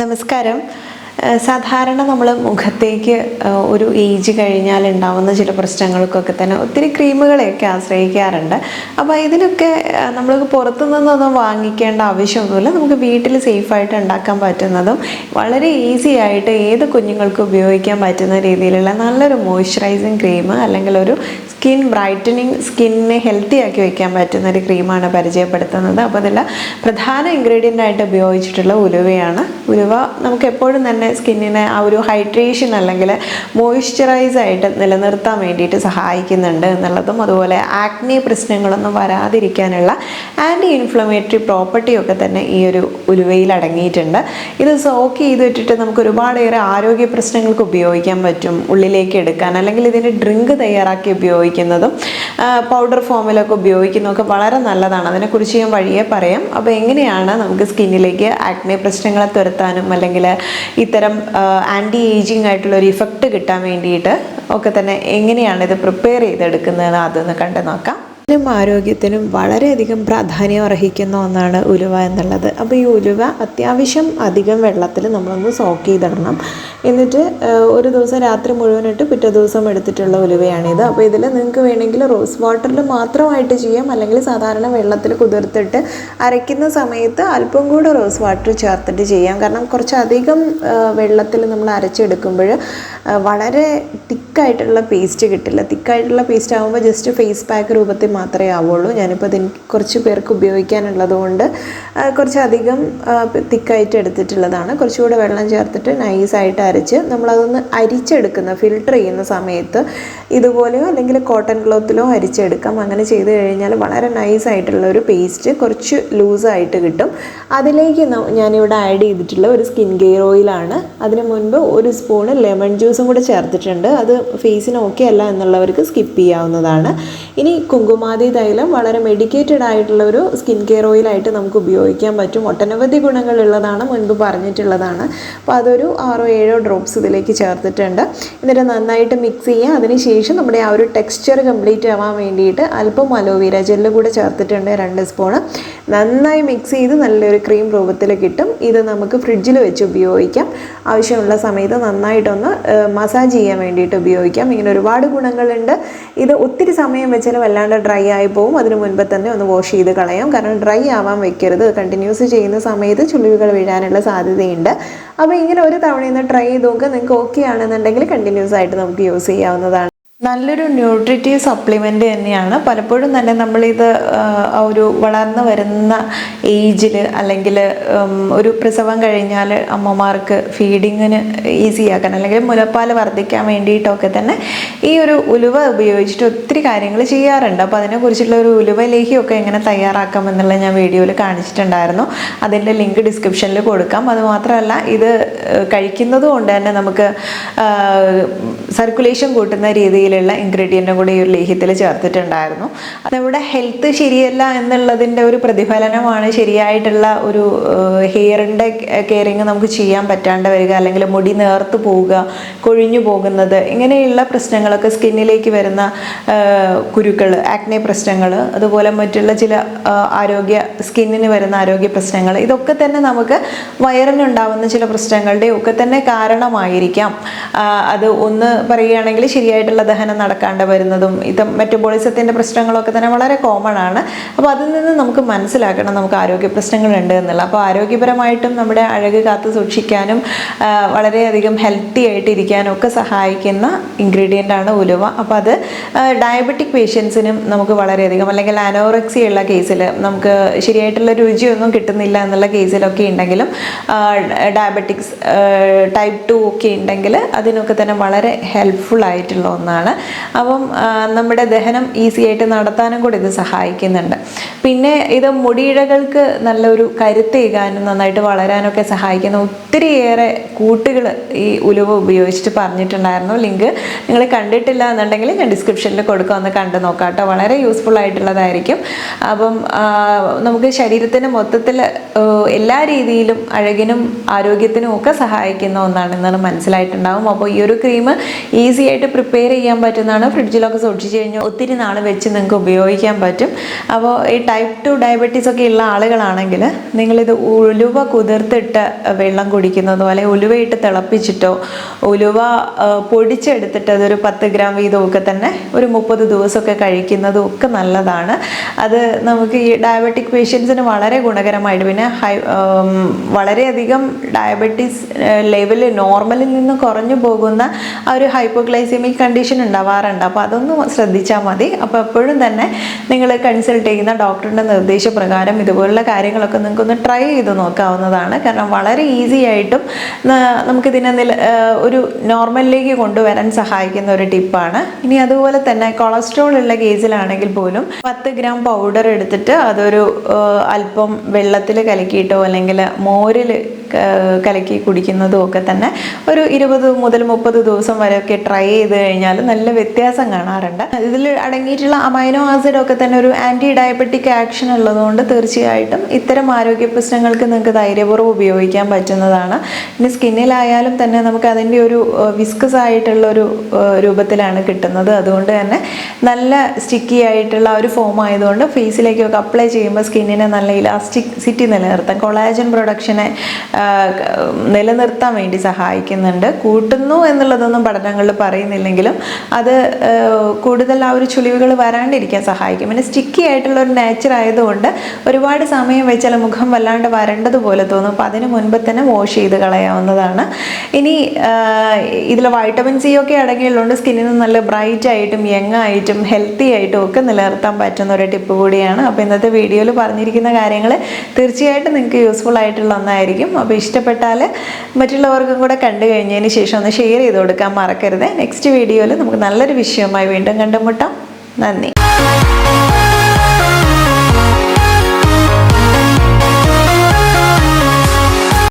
നമസ്കാരം. സാധാരണ നമ്മൾ മുഖത്തേക്ക് ഒരു ഏജ് കഴിഞ്ഞാൽ ഉണ്ടാവുന്ന ചില പ്രശ്നങ്ങൾക്കൊക്കെ തന്നെ ഒത്തിരി ക്രീമുകളെയൊക്കെ ആശ്രയിക്കാറുണ്ട്. അപ്പോൾ ഇതിനൊക്കെ നമ്മൾ പുറത്തു നിന്നൊന്നും വാങ്ങിക്കേണ്ട ആവശ്യമൊന്നുമില്ല. നമുക്ക് വീട്ടിൽ സേഫായിട്ട് ഉണ്ടാക്കാൻ പറ്റുന്നതും വളരെ ഈസി ആയിട്ട് ഏത് കുഞ്ഞുങ്ങൾക്കും ഉപയോഗിക്കാൻ പറ്റുന്ന രീതിയിലുള്ള നല്ലൊരു മോയ്സ്ചറൈസിങ് ക്രീം അല്ലെങ്കിൽ ഒരു സ്കിൻ ബ്രൈറ്റനിങ് സ്കിന്നിനെ ഹെൽത്തി ആക്കി വയ്ക്കാൻ പറ്റുന്ന ഒരു ക്രീമാണ് പരിചയപ്പെടുത്തുന്നത്. അപ്പോൾ അതിൽ പ്രധാന ഇൻഗ്രീഡിയന്റ് ആയിട്ട് ഉപയോഗിച്ചിട്ടുള്ള ഉലുവയാണ്. ഉലുവ നമുക്ക് എപ്പോഴും തന്നെ സ്കിന്നിനെ ആ ഒരു ഹൈഡ്രേഷൻ അല്ലെങ്കിൽ മോയ്സ്ചറൈസ് ആയിട്ട് നിലനിർത്താൻ വേണ്ടിയിട്ട് സഹായിക്കുന്നുണ്ട് എന്നുള്ളതും അതുപോലെ ആക്നി പ്രശ്നങ്ങളൊന്നും വരാതിരിക്കാനുള്ള ആന്റി ഇൻഫ്ലമേറ്ററി പ്രോപ്പർട്ടി ഒക്കെ തന്നെ ഈ ഒരു ഉലുവയിൽ അടങ്ങിയിട്ടുണ്ട്. ഇത് സോക്ക് ചെയ്ത് ഇട്ടിട്ട് നമുക്ക് ഒരുപാടേറെ ആരോഗ്യ പ്രശ്നങ്ങൾക്ക് ഉപയോഗിക്കാൻ പറ്റും. ഉള്ളിലേക്ക് എടുക്കാൻ അല്ലെങ്കിൽ ഇതിന്റെ ഡ്രിങ്ക് തയ്യാറാക്കി ഉപയോഗിക്കുന്നതും പൗഡർ ഫോമിലൊക്കെ ഉപയോഗിക്കുന്നതൊക്കെ വളരെ നല്ലതാണ്. അതിനെക്കുറിച്ച് ഞാൻ വഴിയെ പറയാം. അപ്പോൾ എങ്ങനെയാണ് നമുക്ക് സ്കിന്നിലേക്ക് ആക്നെ പ്രശ്നങ്ങളെ തുരത്താനും അല്ലെങ്കിൽ ഇത്തരം ആന്റി ഏജിങ് ആയിട്ടുള്ള ഒരു ഇഫക്റ്റ് കിട്ടാൻ വേണ്ടിയിട്ട് ഒക്കെ തന്നെ എങ്ങനെയാണ് ഇത് പ്രിപ്പയർ ചെയ്തെടുക്കുന്നത് അതൊന്ന് കണ്ടു നോക്കാം ും ആരോഗ്യത്തിനും വളരെയധികം പ്രാധാന്യം അർഹിക്കുന്ന ഒന്നാണ് ഉലുവ എന്നുള്ളത്. അപ്പോൾ ഈ ഉലുവ അത്യാവശ്യം അധികം വെള്ളത്തിൽ നമ്മളൊന്ന് സോക്ക് ചെയ്തിടണം. എന്നിട്ട് ഒരു ദിവസം രാത്രി മുഴുവനിട്ട് പിറ്റേ ദിവസം എടുത്തിട്ടുള്ള ഉലുവയാണിത്. അപ്പോൾ ഇതിൽ നിങ്ങൾക്ക് വേണമെങ്കിൽ റോസ് വാട്ടറിൽ മാത്രമായിട്ട് ചെയ്യാം. അല്ലെങ്കിൽ സാധാരണ വെള്ളത്തിൽ കുതിർത്തിട്ട് അരയ്ക്കുന്ന സമയത്ത് അല്പം കൂടെ റോസ് വാട്ടർ ചേർത്തിട്ട് ചെയ്യാം. കാരണം കുറച്ചധികം വെള്ളത്തിൽ നമ്മൾ അരച്ചെടുക്കുമ്പോൾ വളരെ തിക്കായിട്ടുള്ള പേസ്റ്റ് കിട്ടില്ല. തിക്കായിട്ടുള്ള പേസ്റ്റ് ആകുമ്പോൾ ജസ്റ്റ് ഫേസ് പാക്ക് രൂപത്തിൽ മാത്രമേ ആവുള്ളൂ. ഞാനിപ്പോൾ അതെനിക്ക് കുറച്ച് പേർക്ക് ഉപയോഗിക്കാനുള്ളത് കൊണ്ട് കുറച്ചധികം തിക്കായിട്ട് എടുത്തിട്ടുള്ളതാണ്. കുറച്ചുകൂടെ വെള്ളം ചേർത്തിട്ട് നൈസായിട്ട് അരച്ച് നമ്മളതൊന്ന് അരിച്ചെടുക്കുന്ന ഫിൽട്ടർ ചെയ്യുന്ന സമയത്ത് ഇതുപോലെയോ അല്ലെങ്കിൽ കോട്ടൺ ക്ലോത്തിലോ അരിച്ചെടുക്കാം. അങ്ങനെ ചെയ്ത് കഴിഞ്ഞാൽ വളരെ നൈസ് ആയിട്ടുള്ള ഒരു പേസ്റ്റ് കുറച്ച് ലൂസായിട്ട് കിട്ടും. അതിലേക്ക് ഞാനിവിടെ ആഡ് ചെയ്തിട്ടുള്ള ഒരു സ്കിൻ കെയർ ഓയിലാണ് അതിന് മുൻപ് ഒരു സ്പൂണ് ലെമൺ ജ്യൂസും കൂടെ ചേർത്തിട്ടുണ്ട്. അത് ഫേസിന് ഓക്കെ അല്ല എന്നുള്ളവർക്ക് സ്കിപ്പ് ചെയ്യാവുന്നതാണ്. ഇനി കുങ്കുമാതി തൈലം വളരെ മെഡിക്കേറ്റഡ് ആയിട്ടുള്ള ഒരു സ്കിൻ കെയർ ഓയിലായിട്ട് നമുക്ക് ഉപയോഗിക്കാൻ പറ്റും. ഒട്ടനവധി ഗുണങ്ങളുള്ളതാണ് മുൻപ് പറഞ്ഞിട്ടുള്ളതാണ്. അപ്പോൾ അതൊരു ആറോ ഏഴോ ഡ്രോപ്സ് ഇതിലേക്ക് ചേർത്തിട്ടുണ്ട്. എന്നിട്ട് നന്നായിട്ട് മിക്സ് ചെയ്യുക. അതിനുശേഷം നമ്മുടെ ആ ഒരു ടെക്സ്ചർ കംപ്ലീറ്റ് ആവാൻ വേണ്ടിയിട്ട് അല്പം അലോവേര ജെല്ല് കൂടെ ചേർത്തിട്ടുണ്ട് രണ്ട് സ്പൂണ് നന്നായി മിക്സ് ചെയ്ത് നല്ലൊരു ക്രീം രൂപത്തിൽ കിട്ടും. ഇത് നമുക്ക് ഫ്രിഡ്ജിൽ വെച്ച് ഉപയോഗിക്കാം. ആവശ്യമുള്ള സമയത്ത് നന്നായിട്ടൊന്ന് മസാജ് ചെയ്യാൻ വേണ്ടിയിട്ട് ഉപയോഗിക്കാം. ഇങ്ങനെ ഒരുപാട് ഗുണങ്ങളുണ്ട്. ഇത് ഒത്തിരി സമയം വെച്ചാൽ വല്ലാണ്ട് ഡ്രൈ ആയി പോകും അതിന് മുൻപ് തന്നെ ഒന്ന് വാഷ് ചെയ്ത് കളയാം. കാരണം ഡ്രൈ ആവാൻ വെക്കരുത്. കണ്ടിന്യൂസ് ചെയ്യുന്ന സമയത്ത് ചുളിവുകൾ വീഴാനുള്ള സാധ്യതയുണ്ട്. അപ്പോൾ ഇങ്ങനെ ഒരു തവണ ഇന്ന് ട്രൈ ചെയ്ത് നോക്കുക നിങ്ങൾക്ക് ഓക്കെ ആണെന്നുണ്ടെങ്കിൽ കണ്ടിന്യൂസ് ആയിട്ട് നമുക്ക് യൂസ് ചെയ്യാവുന്നതാണ്. നല്ലൊരു ന്യൂട്രിറ്റീവ് സപ്ലിമെന്റ് തന്നെയാണ്. പലപ്പോഴും തന്നെ നമ്മളിത് ഒരു വളർന്നു വരുന്ന ഏജിൽ അല്ലെങ്കിൽ ഒരു പ്രസവം കഴിഞ്ഞാൽ അമ്മമാർക്ക് ഫീഡിങ്ങിന് ഈസിയാക്കാൻ അല്ലെങ്കിൽ മുലപ്പാൽ വർദ്ധിക്കാൻ വേണ്ടിയിട്ടൊക്കെ തന്നെ ഈ ഒരു ഉലുവ ഉപയോഗിച്ചിട്ട് ഒത്തിരി കാര്യങ്ങൾ ചെയ്യാറുണ്ട്. അപ്പോൾ അതിനെക്കുറിച്ചുള്ള ഒരു ഉലുവ ലേഹിയൊക്കെ എങ്ങനെ തയ്യാറാക്കാം എന്നുള്ളത് ഞാൻ വീഡിയോയിൽ കാണിച്ചിട്ടുണ്ടായിരുന്നു. അതിന്റെ ലിങ്ക് ഡിസ്ക്രിപ്ഷനിൽ കൊടുക്കാം. അതുമാത്രമല്ല ഇത് കഴിക്കുന്നത് കൊണ്ട് തന്നെ നമുക്ക് സർക്കുലേഷൻ കൂട്ടുന്ന രീതിയിലുള്ള ഇൻഗ്രീഡിയന്റും കൂടി ഈ ഒരു ലേഹ്യത്തിൽ ചേർത്തിട്ടുണ്ടായിരുന്നു. നമ്മുടെ ഹെൽത്ത് ശരിയല്ല എന്നുള്ളതിന്റെ ഒരു പ്രതിഫലനമാണ് ശരിയായിട്ടുള്ള ഒരു ഹെയറിന്റെ കെയറിങ് നമുക്ക് ചെയ്യാൻ പറ്റാണ്ട് വരിക അല്ലെങ്കിൽ മുടി നേർത്ത് പോവുക കൊഴിഞ്ഞു പോകുന്നത് ഇങ്ങനെയുള്ള പ്രശ്നങ്ങളൊക്കെ സ്കിന്നിലേക്ക് വരുന്ന കുരുക്കൾ ആക്നെ പ്രശ്നങ്ങൾ അതുപോലെ മറ്റുള്ള ചില ആരോഗ്യ സ്കിന്നിന് വരുന്ന ആരോഗ്യ പ്രശ്നങ്ങൾ ഇതൊക്കെ തന്നെ നമുക്ക് വയറിനുണ്ടാവുന്ന ചില പ്രശ്നങ്ങളുടെ ഒക്കെ തന്നെ കാരണമായിരിക്കാം. അത് ഒന്ന് പറയുകയാണെങ്കിൽ ശരിയായിട്ടുള്ള നടക്കാണ്ട് വരുന്നതും ഇത് മെറ്റബോളിസത്തിന്റെ പ്രശ്നങ്ങളൊക്കെ തന്നെ വളരെ കോമൺ ആണ്. അപ്പോൾ അതിൽ നിന്ന് നമുക്ക് മനസ്സിലാക്കണം നമുക്ക് ആരോഗ്യ പ്രശ്നങ്ങളുണ്ട് എന്നുള്ള. അപ്പോൾ ആരോഗ്യപരമായിട്ടും നമ്മുടെ അഴക് കാത്തു സൂക്ഷിക്കാനും വളരെയധികം ഹെൽത്തി ആയിട്ട് ഇരിക്കാനും ഒക്കെ സഹായിക്കുന്ന ഇൻഗ്രീഡിയന്റ് ആണ് ഉലുവ. അപ്പോൾ അത് ഡയബറ്റിക് പേഷ്യൻസിനും നമുക്ക് വളരെയധികം അല്ലെങ്കിൽ അനോറക്സി ഉള്ള കേസിൽ നമുക്ക് ശരിയായിട്ടുള്ള രുചിയൊന്നും കിട്ടുന്നില്ല എന്നുള്ള കേസിലൊക്കെ ഉണ്ടെങ്കിലും ഡയബറ്റിക്സ് ടൈപ്പ് ടു ഒക്കെ ഉണ്ടെങ്കിൽ അതിനൊക്കെ തന്നെ വളരെ ഹെൽപ്ഫുൾ ആയിട്ടുള്ള ഒന്നാണ്. അപ്പം നമ്മുടെ ദഹനം ഈസി ആയിട്ട് നടത്താനും കൂടി ഇത് സഹായിക്കുന്നുണ്ട്. പിന്നെ ഇത് മുടിയിഴകൾക്ക് നല്ലൊരു കരുത്തേകാനും നന്നായിട്ട് വളരാനൊക്കെ സഹായിക്കുന്ന ഒത്തിരിയേറെ കൂട്ടുകൾ ഈ ഉലുവ ഉപയോഗിച്ചിട്ട് പറഞ്ഞിട്ടുണ്ടായിരുന്നു. ലിങ്ക് നിങ്ങൾ കണ്ടിട്ടില്ല എന്നുണ്ടെങ്കിൽ ഞാൻ ഡിസ്ക്രിപ്ഷനിൽ കൊടുക്കുക ഒന്ന് കണ്ടു നോക്കാം കേട്ടോ വളരെ യൂസ്ഫുൾ ആയിട്ടുള്ളതായിരിക്കും. അപ്പം നമുക്ക് ശരീരത്തിന് മൊത്തത്തിൽ എല്ലാ രീതിയിലും അഴകിനും ആരോഗ്യത്തിനും ഒക്കെ സഹായിക്കുന്ന ഒന്നാണ് എന്നാണ് മനസ്സിലായിട്ടുണ്ടാവും. അപ്പോൾ ഈ ഒരു ക്രീം ഈസി ആയിട്ട് പ്രിപ്പയർ ചെയ്യാൻ പറ്റുന്നതാണ്. ഫ്രിഡ്ജിലൊക്കെ സൂക്ഷിച്ച് കഴിഞ്ഞാൽ ഒത്തിരി നാൾ വെച്ച് നിങ്ങൾക്ക് ഉപയോഗിക്കാൻ പറ്റും. അപ്പോൾ ഈ ടൈപ്പ് ടു ഡയബറ്റീസ് ഒക്കെ ഉള്ള ആളുകളാണെങ്കിൽ നിങ്ങളിത് ഉലുവ കുതിർത്തിട്ട് വെള്ളം കുടിക്കുന്നതോ അല്ലെങ്കിൽ ഉലുവയിട്ട് തിളപ്പിച്ചിട്ടോ ഉലുവ പൊടിച്ചെടുത്തിട്ട് അതൊരു പത്ത് ഗ്രാം വീതമൊക്കെ തന്നെ ഒരു മുപ്പത് ദിവസമൊക്കെ കഴിക്കുന്നതും ഒക്കെ നല്ലതാണ്. അത് നമുക്ക് ഈ ഡയബറ്റിക് പേഷ്യൻസിന് വളരെ ഗുണകരമായിട്ട് പിന്നെ ഹൈ വളരെയധികം ഡയബറ്റീസ് ലെവൽ നോർമലിൽ നിന്ന് കുറഞ്ഞു പോകുന്ന ആ ഒരു ഹൈപ്പോഗ്ലൈസിമിക് കണ്ടീഷൻ ഉണ്ടാവാറുണ്ട്. അപ്പോൾ അതൊന്ന് ശ്രദ്ധിച്ചാൽ മതി. അപ്പോൾ എപ്പോഴും തന്നെ നിങ്ങൾ കൺസൾട്ട് ചെയ്യുന്ന ഡോക്ടറിന്റെ നിർദ്ദേശപ്രകാരം ഇതുപോലുള്ള കാര്യങ്ങളൊക്കെ നിങ്ങൾക്കൊന്ന് ട്രൈ ചെയ്ത് നോക്കാവുന്നതാണ്. കാരണം വളരെ ഈസി ആയിട്ടും നമുക്കിതിനെ നില ഒരു നോർമലിലേക്ക് കൊണ്ടുവരാൻ സഹായിക്കുന്ന ഒരു ടിപ്പാണ് ഇനി അതുപോലെ തന്നെ കൊളസ്ട്രോൾ ഉള്ള കേസിലാണെങ്കിൽ പോലും പത്ത് ഗ്രാം പൗഡർ എടുത്തിട്ട് അതൊരു അല്പം വെള്ളത്തിൽ കലക്കിയിട്ടോ അല്ലെങ്കിൽ മോരിൽ കലക്കി കുടിക്കുന്നതും ഒക്കെ തന്നെ ഒരു ഇരുപത് മുതൽ മുപ്പത് ദിവസം വരെ ഒക്കെ ട്രൈ ചെയ്ത് കഴിഞ്ഞാൽ നല്ല വ്യത്യാസം കാണാറുണ്ട്. ഇതിൽ അടങ്ങിയിട്ടുള്ള അമൈനോ ആസിഡ് ഒക്കെ തന്നെ ഒരു ആന്റി ഡയബറ്റിക് ആക്ഷൻ ഉള്ളതുകൊണ്ട് തീർച്ചയായിട്ടും ഇത്തരം ആരോഗ്യ പ്രശ്നങ്ങൾക്ക് നിങ്ങൾക്ക് ധൈര്യപൂർവം ഉപയോഗിക്കാൻ പറ്റുന്നതാണ്. ഇനി സ്കിന്നിലായാലും തന്നെ നമുക്ക് അതിന്റെ ഒരു വിസ്കസ് ആയിട്ടുള്ള ഒരു രൂപത്തിലാണ് കിട്ടുന്നത്. അതുകൊണ്ട് തന്നെ നല്ല സ്റ്റിക്കി ആയിട്ടുള്ള ഒരു ഫോം ആയതുകൊണ്ട് ഫേസിലേക്കൊക്കെ അപ്ലൈ ചെയ്യുമ്പോൾ സ്കിന്നിനെ നല്ല ഇലാസ്റ്റിസിറ്റി നിലനിർത്താൻ കൊളാജൻ പ്രൊഡക്ഷനെ നിലനിർത്താൻ വേണ്ടി സഹായിക്കുന്നുണ്ട്. കൂട്ടുന്നു എന്നുള്ളതൊന്നും പഠനങ്ങളിൽ പറയുന്നില്ലെങ്കിലും അത് കൂടുതൽ ആ ഒരു ചുളിവുകൾ വരാണ്ടിരിക്കാൻ സഹായിക്കും. പിന്നെ സ്റ്റിക്കി ആയിട്ടുള്ള ഒരു നേച്ചർ ആയതുകൊണ്ട് ഒരുപാട് സമയം വെച്ചാൽ മുഖം വല്ലാണ്ട് വരേണ്ടതുപോലെ തോന്നും. അപ്പോൾ അതിന് മുൻപ് തന്നെ വാഷ് ചെയ്ത് കളയാവുന്നതാണ്. ഇനി ഇതിൽ വൈറ്റമിൻ സി ഒക്കെ അടങ്ങിയുള്ളതുകൊണ്ട് സ്കിന്നിന് നല്ല ബ്രൈറ്റ് ആയിട്ടും യങ് ആയിട്ടും ഹെൽത്തി ആയിട്ടും ഒക്കെ നിലനിർത്താൻ പറ്റുന്ന ഒരു ടിപ്പ് കൂടിയാണ്. അപ്പോൾ ഇന്നത്തെ വീഡിയോയിൽ പറഞ്ഞിരിക്കുന്ന കാര്യങ്ങൾ തീർച്ചയായിട്ടും നിങ്ങൾക്ക് യൂസ്ഫുൾ ആയിട്ടുള്ള ഒന്നായിരിക്കും. അപ്പോൾ ഇഷ്ടപ്പെട്ടാൽ മറ്റുള്ളവർക്കും കൂടെ കണ്ടു കഴിഞ്ഞതിന് ശേഷം ഒന്ന് ഷെയർ ചെയ്ത് കൊടുക്കാൻ മറക്കരുത്. നെക്സ്റ്റ് വീഡിയോയിൽ നമുക്ക് നല്ലൊരു വിഷയവുമായി വീണ്ടും കണ്ടുമുട്ടാം. നന്ദി.